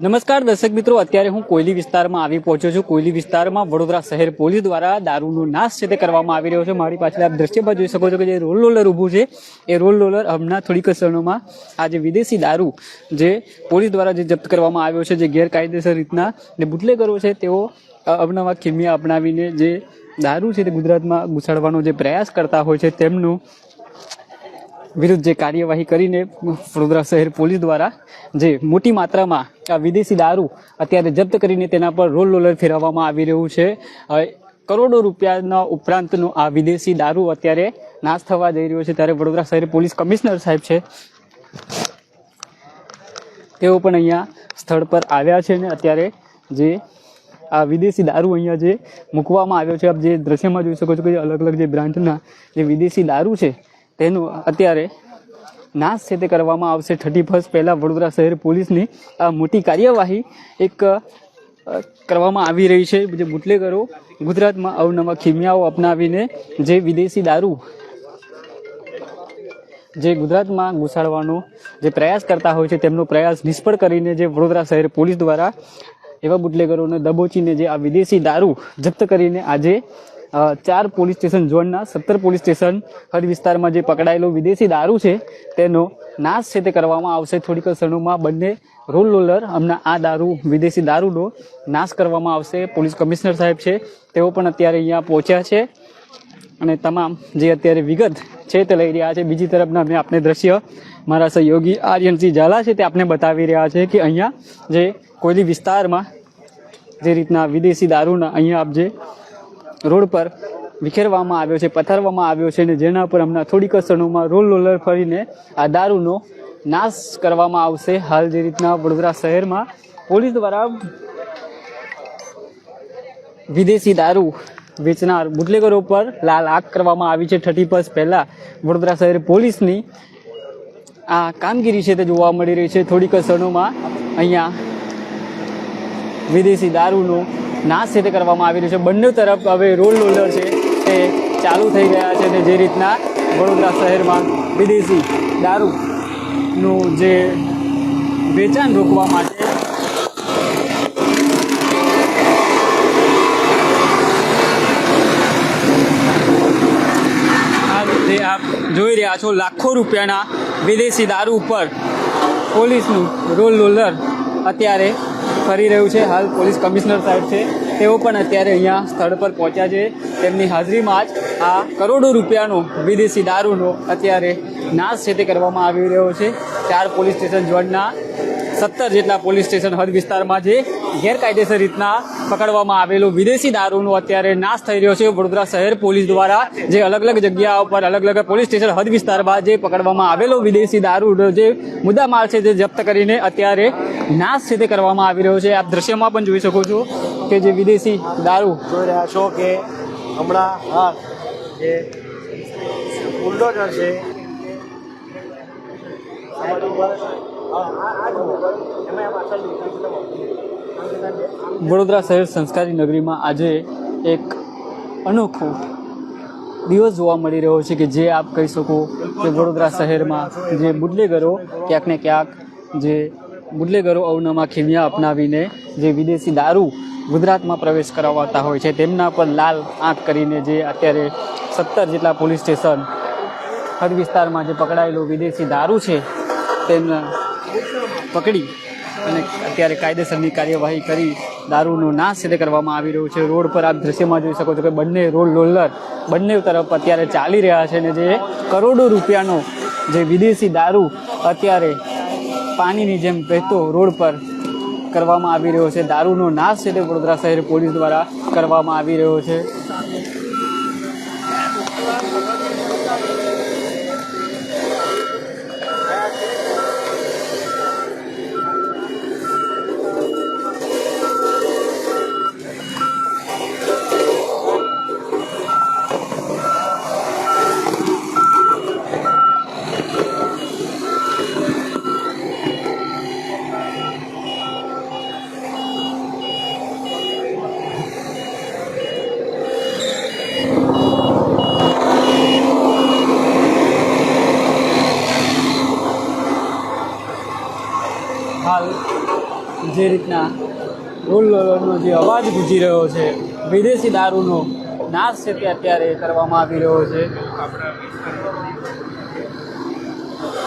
નમસ્કાર, દર્શક મિત્રો. અત્યારે હું કોયલી વિસ્તારમાં આવી પહોંચ્યો છું. કોયલી વિસ્તારમાં વડોદરા શહેર પોલીસ દ્વારા દારૂનો નાશ છે તે કરવામાં આવી રહ્યો છે. મારી પાછળ આપ દ્રશ્યમાં જોઈ શકો છો કે જે રોલ રોલર ઊભું છે. એ રોલ રોલર હમણાં થોડીક ક્ષણોમાં આ જે વિદેશી દારૂ જે પોલીસ દ્વારા જે જપ્ત કરવામાં આવ્યો છે, જે ગેરકાયદેસર રીતના ને બુટલેગરો છે, તેઓ અવનવા ખીમિયા અપનાવીને જે દારૂ છે તે ગુજરાતમાં ઘૂસાડવાનો જે પ્રયાસ કરતા હોય છે, તેમનું વિરુદ્ધ જે કાર્યવાહી કરીને વડોદરા શહેર પોલીસ દ્વારા જે મોટી માત્રામાં આ વિદેશી દારૂ અત્યારે જપ્ત કરીને તેના પર રોલ રોલર ફેરવવામાં આવી રહ્યું છે. કરોડો રૂપિયાના ઉપરાંતનો આ વિદેશી દારૂ અત્યારે નાશ થવા જઈ રહ્યો છે ત્યારે વડોદરા શહેર પોલીસ કમિશનર સાહેબ છે. તેઓ પણ અહીંયા સ્થળ પર આવ્યા છે ને અત્યારે જે આ વિદેશી દારૂ અહીંયા જે મૂકવામાં આવ્યો છે. આપ જે દ્રશ્યમાં જોઈ શકો છો કે અલગ અલગ જે બ્રાન્ડના જે વિદેશી દારૂ છે તેનું અત્યારે નાશ છે તે કરવામાં આવશે. થર્ટી ફર્સ્ટ પહેલાં વડોદરા શહેર પોલીસની આ મોટી કાર્યવાહી એક કરવામાં આવી રહી છે. જે બુટલેગરો ગુજરાતમાં અવનવા ખીમિયાઓ અપનાવીને જે વિદેશી દારૂ જે ગુજરાતમાં ઘુસાડવાનો જે પ્રયાસ કરતા હોય છે, તેમનો પ્રયાસ નિષ્ફળ કરીને જે વડોદરા શહેર પોલીસ દ્વારા એવા બુટલેગરોને દબોચીને જે આ વિદેશી દારૂ જપ્ત કરીને આજે ચાર પોલીસ સ્ટેશન ઝોનના સત્તર પોલીસ સ્ટેશન હદ વિસ્તારમાં જે પકડાયેલો વિદેશી દારૂ છે, તેનો નાશ છે તે કરવામાં આવશે. થોડીક ક્ષણોમાં બંને રોલ રોલર હમણાં આ દારૂ, વિદેશી દારૂનો નાશ કરવામાં આવશે. પોલીસ કમિશનર સાહેબ છે, તેઓ પણ અત્યારે અહીંયા પહોંચ્યા છે. અને તમામ જે અત્યારે વિગત છે તે લઈ રહ્યા છે. બીજી તરફના મેં આપને દ્રશ્ય મારા સહયોગી આર્યનસિંહ ઝાલા છે તે આપને બતાવી રહ્યા છે કે અહીંયા જે કોયલી વિસ્તારમાં જે રીતના વિદેશી દારૂના અહીંયા આપ જે રોડ પર વિખેરવામાં આવ્યો છે, પથારવામાં આવ્યો છે અને જેના પર હમણાં થોડીક ક્ષણોમાં રોલ રોલર ફરીને આ દારૂનો નાશ કરવામાં આવશે. હાલ જે રીતના વડોદરા શહેરમાં પોલીસ દ્વારા વિદેશી દારૂ વેચનાર બુટલેગરો પર લાલ આગ કરવામાં આવી છે. થર્ટી ફર્સ્ટ પહેલાં વડોદરા શહેર પોલીસની આ કામગીરી છે તે જોવા મળી રહી છે. થોડીક ક્ષણોમાં અહીંયા વિદેશી દારૂનો નાશ છે તે કરવામાં આવી રહ્યું છે. બંને તરફ હવે રોલ રોલર છે તે ચાલુ થઈ ગયા છે અને જે રીતના વડોદરા શહેરમાં વિદેશી દારૂનું જે વેચાણ રોકવા માટે જે આપ જોઈ રહ્યા છો લાખો રૂપિયાના વિદેશી દારૂ ઉપર પોલીસનું રોલ રોલર અત્યારે ફરી રહ્યું છે. હાલ પોલીસ કમિશનર સાહેબ છે. તેઓ પણ અત્યારે અહીંયા સ્થળ પર પહોંચ્યા છે. તેમની હાજરીમાં જ આ કરોડો રૂપિયાનો વિદેશી દારૂનો અત્યારે નાશ છે તે કરવામાં આવી રહ્યો છે. ચાર પોલીસ સ્ટેશન ઝોનના સત્તર જેટલા પોલીસ સ્ટેશન હદ વિસ્તારમાં જે ગેરકાયદેસર રીતના પકડવામાં આવેલો વિદેશી દારૂનો અત્યારે નાશ થઈ રહ્યો છે. વડોદરા શહેર પોલીસ દ્વારા જે અલગ અલગ જગ્યાઓ પર અલગ અલગ પોલીસ સ્ટેશન હદ વિસ્તારમાં જે પકડવામાં આવેલો વિદેશી દારૂનો જે મુદ્દામાલ છે જે જપ્ત કરીને અત્યારે નાશ છે તે કરવામાં આવી રહ્યો છે. આપ દ્રશ્યમાં પણ જોઈ શકો છો કે જે વિદેશી દારૂ જોઈ રહ્યા છો કે હમણાં જે બુલડોઝર છે. વડોદરા શહેર સંસ્કારી નગરીમાં આજે એક અનોખો દિવસ જોવા મળી રહ્યો છે કે જે આપ કહી શકો કે વડોદરા શહેરમાં જે બુડલેગરો ક્યાંક ને ક્યાંક જે બુડલેગરો અવનવા ખીમિયા અપનાવીને જે વિદેશી દારૂ ગુજરાતમાં પ્રવેશ કરાવતા હોય છે, તેમના પર લાલ આંખ કરીને જે અત્યારે સત્તર જેટલા પોલીસ સ્ટેશન હદ વિસ્તારમાં જે પકડાયેલો વિદેશી દારૂ છે તેમને પકડી અને અત્યારે કાયદેસરની કાર્યવાહી કરી, દારૂનો નાશ છે તે કરવામાં આવી રહ્યો છે, રોડ પર આપ દ્રશ્યમાં જોઈ શકો છો કે બંને રોડ રોલર બંને તરફ અત્યારે ચાલી રહ્યા છે અને જે કરોડો રૂપિયાનો જે વિદેશી દારૂ અત્યારે પાણીની જેમ વહેતો રોડ પર કરવામાં આવી રહ્યો છે. દારૂનો નાશ છે તે વડોદરા શહેર પોલીસ દ્વારા કરવામાં આવી રહ્યો છે હાલ જે રીતના ઢોલનો જે અવાજ ગુજી રહ્યો છે, વિદેશી દારૂનો નાશ છે તે અત્યારે કરવામાં આવી રહ્યો છે.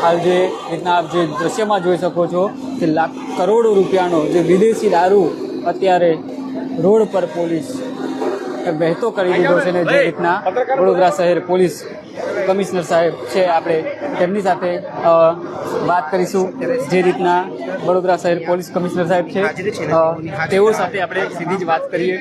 હાલ જે રીતના આપ જે દ્રશ્યમાં જોઈ શકો છો કે લાખ કરોડો રૂપિયાનો જે વિદેશી દારૂ અત્યારે રોડ પર પોલીસ વહેતો કરી દીધો છે ને જે રીતના વડોદરા શહેર પોલીસ કમિશનર સાહેબ છે આપણે તેમની સાથે વાત કરીશું જે રીતના વડોદરા શહેર પોલીસ કમિશનર સાહેબ છે. તેઓ સાથે આપણે સીધી જ વાત કરીએ.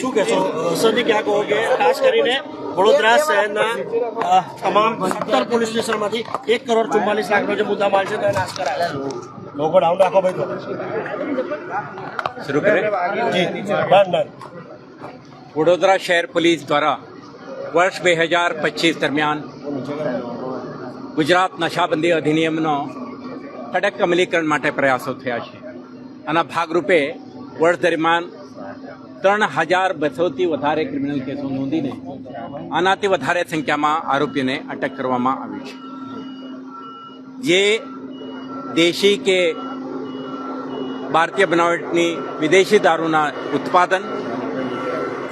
શું કહેશો? સરજી ક્યાં કહો કે ખાસ કરીને વડોદરા શહેરના તમામ સત્તર પોલીસ સ્ટેશનમાંથી એક કરોડ ચુમ્માલીસ લાખનો જે મુદ્દા માલ છે તેનો નાશ કરાયો. લોકો ડાઉન રાખો ભાઈ તો. શરૂ કરે જી વડોદરા શહેર પોલીસ દ્વારા વર્ષ બે હજાર પચીસ દરમિયાન ગુજરાત નશાબંધી અધિનિયમનો કડક અમલીકરણ માટે પ્રયાસો થયા છે. આના ભાગરૂપે વર્ષ દરમિયાન ત્રણ હજાર બસોથી વધારે ક્રિમિનલ કેસો નોંધીને આનાથી વધારે સંખ્યામાં આરોપીઓને અટક કરવામાં આવી છે. જે દેશી કે ભારતીય બનાવટની વિદેશી દારૂના ઉત્પાદન,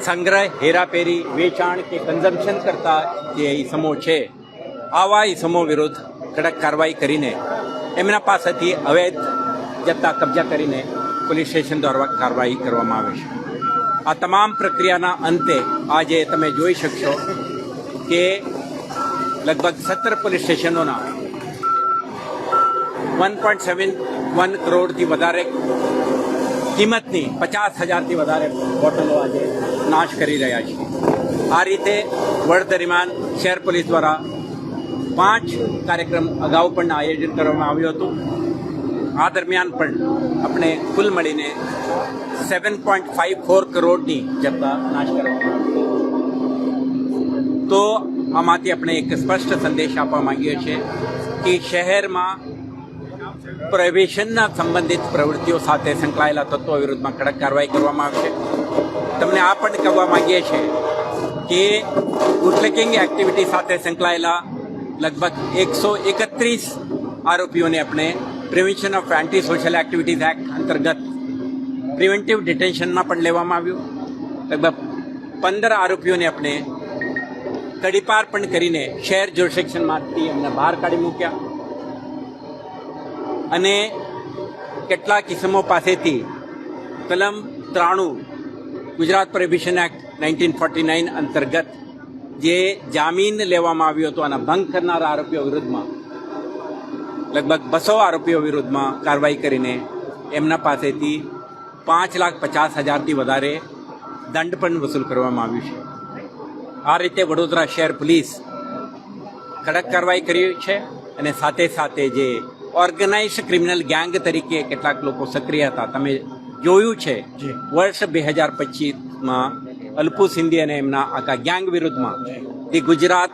સંગ્રહ, હેરાફેરી, વેચાણ કે કન્ઝમ્પશન કરતા જે ઇસમો છે, આવા ઇસમો વિરુદ્ધ કડક કાર્યવાહી કરીને એમના પાસેથી અવૈધ જથ્થા કબજા કરીને પોલીસ સ્ટેશન દ્વારા કાર્યવાહી કરવામાં આવે છે. આ તમામ પ્રક્રિયાના અંતે આજે તમે જોઈ શકશો કે લગભગ સત્તર પોલીસ સ્ટેશનોના વન પોઈન્ટ સેવન વન કરોડથી વધારે કિંમતની પચાસ હજારથી વધારે બોટલો આજે નાશ કરી રહ્યા છે. આ રીતે વર્ષ દરમિયાન શહેર પોલીસ દ્વારા પાંચ કાર્યક્રમ અગાઉ પણ આયોજન કરવામાં આવ્યું હતું. આ દરમિયાન પણ આપણે કુલ મળીને સેવન પોઈન્ટ ફાઇવ ફોર કરોડની જથ્થા નાશ કરવામાં આવ્યો તો આમાંથી આપણે એક સ્પષ્ટ સંદેશ આપવા માંગીએ છીએ કે શહેરમાં પ્રોહિબિશનના સંબંધિત પ્રવૃત્તિઓ સાથે સંકળાયેલા તત્વો વિરુદ્ધમાં કડક કાર્યવાહી કરવામાં આવશે તમને આ પણ કહેવા માંગીએ છીએ કે બુટલેકિંગ એક્ટિવિટી સાથે સંકળાયેલા લગભગ એકસો એકત્રીસ આરોપીઓને આપણે prevention of anti social activities act અંતર્ગત પ્રિવેન્ટિવ ડિટેન્શનમાં પણ લેવામાં આવ્યું. લગભગ પંદર આરોપીઓને આપણે કડીપાર પણ કરીને શહેર જ્યુરિસ્ડિક્શનમાંથી એમને બહાર કાઢી મૂક્યા. અને કેટલાક કિસમો પાસેથી કલમ ત્રાણું Gujarat prohibition act nineteen forty nine અંતર્ગત જે જામીન લેવામાં આવ્યો હતો અને ભંગ કરનારા આરોપીઓ વિરુદ્ધમાં, લગભગ બસો આરોપીઓ વિરુદ્ધમાં કાર્યવાહી કરીને એમના પાસેથી પાંચ લાખ પચાસ હજારથી વધારે દંડ પણ વસૂલ કરવામાં આવ્યું છે. આ રીતે વડોદરા શહેર પોલીસ કડક કાર્યવાહી કરી છે અને સાથે સાથે જે ઓર્ગેનાઇઝ ક્રિમિનલ ગેંગ તરીકે કેટલાક લોકો સક્રિય હતા. તમે જોયું છે વર્ષ બે હજાર પચીસમાં અલ્પુ સિંધી અને એમના આખા ગેંગ વિરુદ્ધમાં જે. ગુજરાત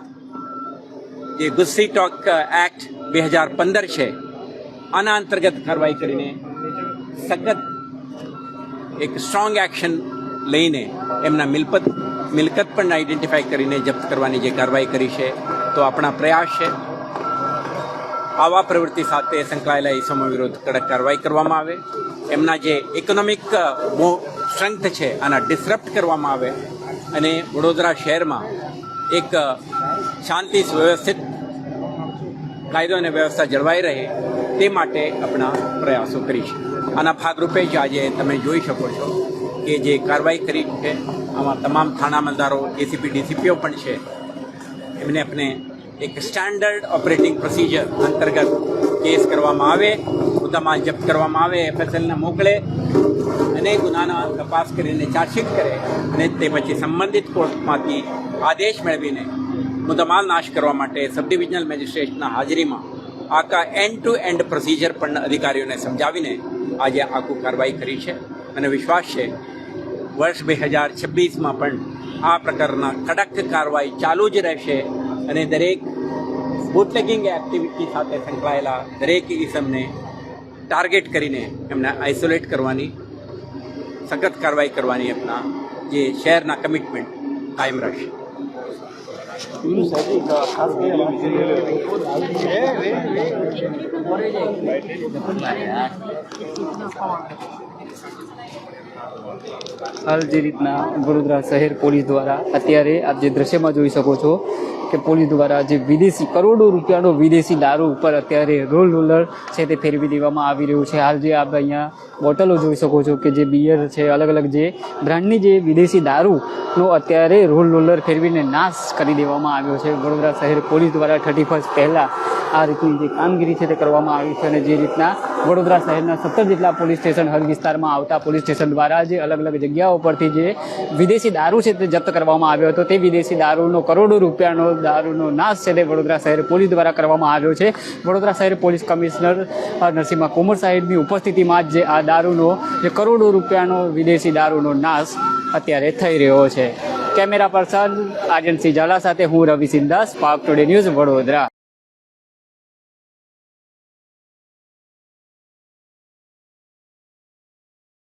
જે ગુસ્સી ટોક એક્ટ બે હજાર પંદર છે આના અંતર્ગત કાર્યવાહી કરીને સખત એક સ્ટ્રોંગ એક્શન લઈને એમના મિલકત મિલકત પણ આઈડેન્ટિફાઈ કરીને જપ્ત કરવાની જે કાર્યવાહી કરી છે તો આપણા પ્રયાસ છે. આવા પ્રવૃત્તિ સાથે સંકળાયેલા ઇસમો વિરુદ્ધ કડક કાર્યવાહી કરવામાં આવે. એમના જે ઇકોનોમિક સ્ટ્રેન્થ છે આના ડિસરપ્ટ કરવામાં આવે. અને વડોદરા શહેરમાં એક શાંતિ સુવ્યવસ્થિત કાયદો અને વ્યવસ્થા જળવાઈ રહે તે માટે આપણા પ્રયાસો કરીશ આના ભાગરૂપે જ આજે તમે જોઈ શકો છો કે જે કાર્યવાહી કરી છે, આમાં તમામ થાણા મલદારો એસીપી ડીસીપીઓ પણ છે. એમને આપણે એક સ્ટાન્ડર્ડ ઓપરેટિંગ પ્રોસિજર અંતર્ગત કેસ કરવામાં આવે મુદ્દામાલ જપ્ત કરવામાં આવે એફએસએલને મોકલે અને ગુનાના તપાસ કરીને ચાર્જશીટ કરે અને તે પછી સંબંધિત કોર્ટમાંથી આદેશ મેળવીને મુદ્દામાલ નાશ કરવા માટે સબ ડિવિઝનલ મેજિસ્ટ્રેટના હાજરીમાં આખા એન્ડ ટુ એન્ડ પ્રોસિજર પણ અધિકારીઓને સમજાવીને આજે આખું કાર્યવાહી કરી છે. અને વિશ્વાસ છે, વર્ષ બે હજાર છવ્વીસમાં પણ આ પ્રકારના કડક કાર્યવાહી ચાલુ જ રહેશે અને દરેક બુટલેગિંગ એક્ટિવિટી સાથે સંકળાયેલા દરેક ઇસમને ટાર્ગેટ કરીને એમને આઇસોલેટ કરવાની, સખત કાર્યવાહી કરવાની એમના જે શહેરના કમિટમેન્ટ કાયમ રહેશે. હાલ જે રીતના વડોદરા શહેર પોલીસ દ્વારા અત્યારે આપ જે દ્રશ્યમાં જોઈ શકો છો કે પોલીસ દ્વારા જે વિદેશી કરોડો રૂપિયાનો વિદેશી દારૂ ઉપર અત્યારે રોલ રોલર છે તે ફેરવી દેવામાં આવી રહ્યું છે. હાલ જે આપ અહીંયા બોટલો જોઈ શકો છો કે જે બિયર છે અલગ અલગ જે બ્રાન્ડની જે વિદેશી દારૂનો અત્યારે રોલ રોલર ફેરવીને નાશ કરી દેવામાં આવ્યો છે. વડોદરા શહેર પોલીસ દ્વારા થર્ટી ફર્સ્ટ પહેલાં આ રીતની જે કામગીરી છે તે કરવામાં આવી છે અને જે રીતના વડોદરા શહેરના સત્તર જેટલા પોલીસ સ્ટેશન હદ વિસ્તારમાં આવતા પોલીસ સ્ટેશન દ્વારા જે અલગ અલગ જગ્યાઓ પરથી જે વિદેશી દારૂ છે તે જપ્ત કરવામાં આવ્યો હતો, તે વિદેશી દારૂનો કરોડો રૂપિયાનો દારૂનો નાશ છે તે વડોદરા શહેર પોલીસ દ્વારા કરવામાં આવ્યો છે. વડોદરા શહેર પોલીસ કમિશનર નરસિંહ કોમર સાહેબની ઉપસ્થિતિમાં જ આ દારૂનો, જે કરોડો રૂપિયાનો વિદેશી દારૂનો નાશ અત્યારે થઈ રહ્યો છે. કેમેરા પર્સન આર્યનસિંહ ઝાલા સાથે હું રવિ સિંદાસ પાક ટુડે ન્યૂઝ વડોદરા.